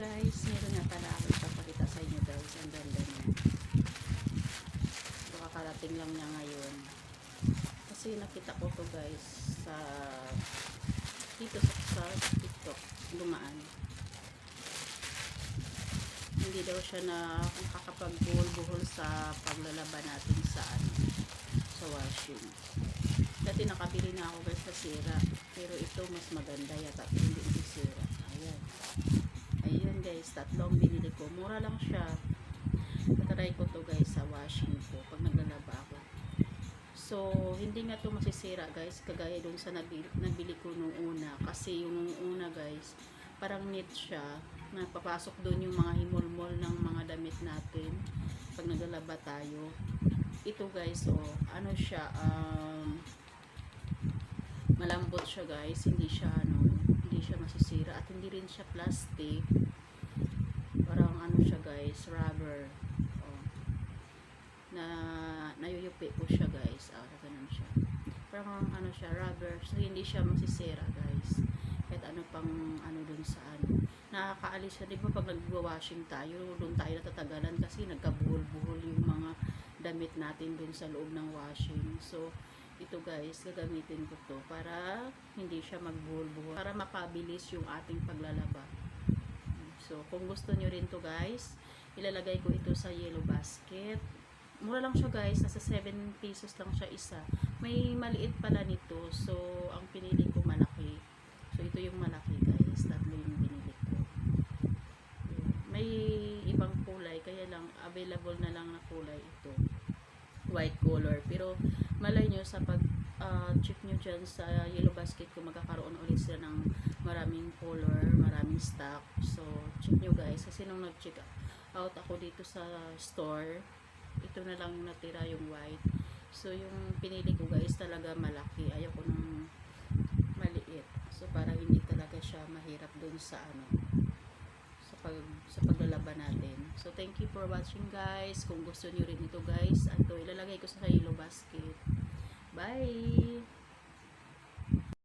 guys, meron nga pala akong papakita sa inyo guys. Ang ganda niya. So, kakarating lang niya ngayon. Kasi nakita ko to guys sa dito sa, sa TikTok, lumaan. Hindi daw siya na nakakapagbuhol-buhol sa paglalaba natin sa ano, sa washing. Dati nakabili na ako guys sa sira. Pero ito mas maganda yata. Hindi ito sira. Ayan. Ayun guys, tatlong binili ko. Mura lang siya. Natry ko to guys sa washing ko pag naglalaba ako. So, hindi nga to masisira guys. Kagaya dun sa nabili, nabili ko nung una. Kasi yung nung una guys, parang neat siya. Napapasok doon yung mga himulmol ng mga damit natin pag naglalaba tayo. Ito guys, oh, ano siya, um, malambot siya guys. Hindi siya, hindi siya masisira. At hindi rin siya plastic. Parang ano siya guys, rubber. Oh. Na nayuyupi po siya guys. Ah, ganun siya. Parang ano siya, rubber. So hindi siya masisira guys. Kahit ano pang ano dun sa ano. Nakakaalis siya. Di ba pag nagwa-washing tayo, doon tayo natatagalan kasi nagkabuhol-buhol yung mga damit natin dun sa loob ng washing. So, ito guys, gagamitin ko to para hindi siya magbuhol-buhol. Para mapabilis yung ating paglalaba. So, kung gusto nyo rin to guys, ilalagay ko ito sa yellow basket. Mura lang siya guys, nasa 7 pesos lang siya isa. May maliit pala nito, so ang pinili ko malaki. So, ito yung malaki guys, tatlo yung binili ko. May ibang kulay, kaya lang available na lang na kulay ito. White color. Pero malay nyo sa pag ah, check nyo dyan sa yellow basket ko magkakaroon ulit sila ng maraming color, maraming stock. So, check nyo guys. Kasi nung nag-check out ako dito sa store, ito na lang natira yung white. So, yung pinili ko guys talaga malaki. Ayaw ko ng maliit. So, para hindi talaga siya mahirap dun sa ano, sa pag sa paglalaban natin. So thank you for watching guys. Kung gusto niyo rin ito guys, ito ilalagay ko sa yellow basket. Bye.